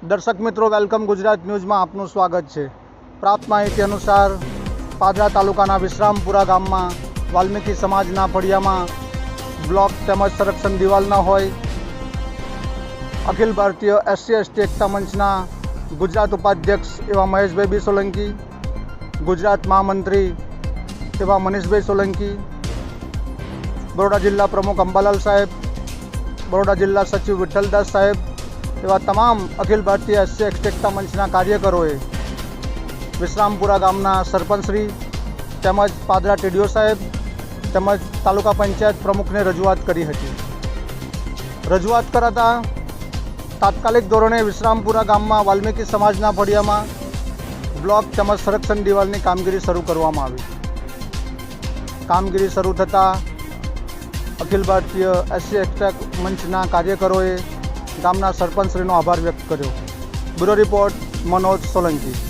દર્શક મિત્રો, વેલકમ ગુજરાત ન્યૂઝમાં આપનું સ્વાગત છે. પ્રાપ્ત માહિતી અનુસાર, પાદરા તાલુકાના વિશ્રામપુરા ગામમાં, વાલ્મીકી સમાજના ફળિયામાં બ્લોક તેમજ સંરક્ષણ દિવાલના હોય, અખિલ ભારતીય એસસી એસટી એકતા મંચના ગુજરાત ઉપાધ્યક્ષ એવા મહેશભાઈ બી સોલંકી ગુજરાત મહામંત્રી એવા મનીષભાઈ સોલંકી, બરોડા જિલ્લા પ્રમુખ અંબાલાલ સાહેબ, બરોડા જિલ્લા સચિવ વિઠ્ઠલદાસ સાહેબ એવા તમામ અખિલ ભારતીય હાસ્ય એકતા મંચના કાર્યકરોએ વિશ્રામપુરા ગામના સરપંચશ્રી તેમજ પાદરા ટીડીઓ સાહેબ તેમજ તાલુકા પંચાયત પ્રમુખને રજૂઆત કરી હતી. રજૂઆત કરાતા તાત્કાલિક ધોરણે વિશ્રામપુરા ગામમાં વાલ્મીકી સમાજના ફળિયામાં બ્લોક તેમજ સંરક્ષણ દિવાલની કામગીરી શરૂ કરવામાં આવી. કામગીરી શરૂ થતાં અખિલ ભારતીય એસસી એક્ટા મંચના કાર્યકરોએ ગામના સરપંચશ્રીનો આભાર વ્યક્ત કર્યો. Bureau report Manoj Solanki.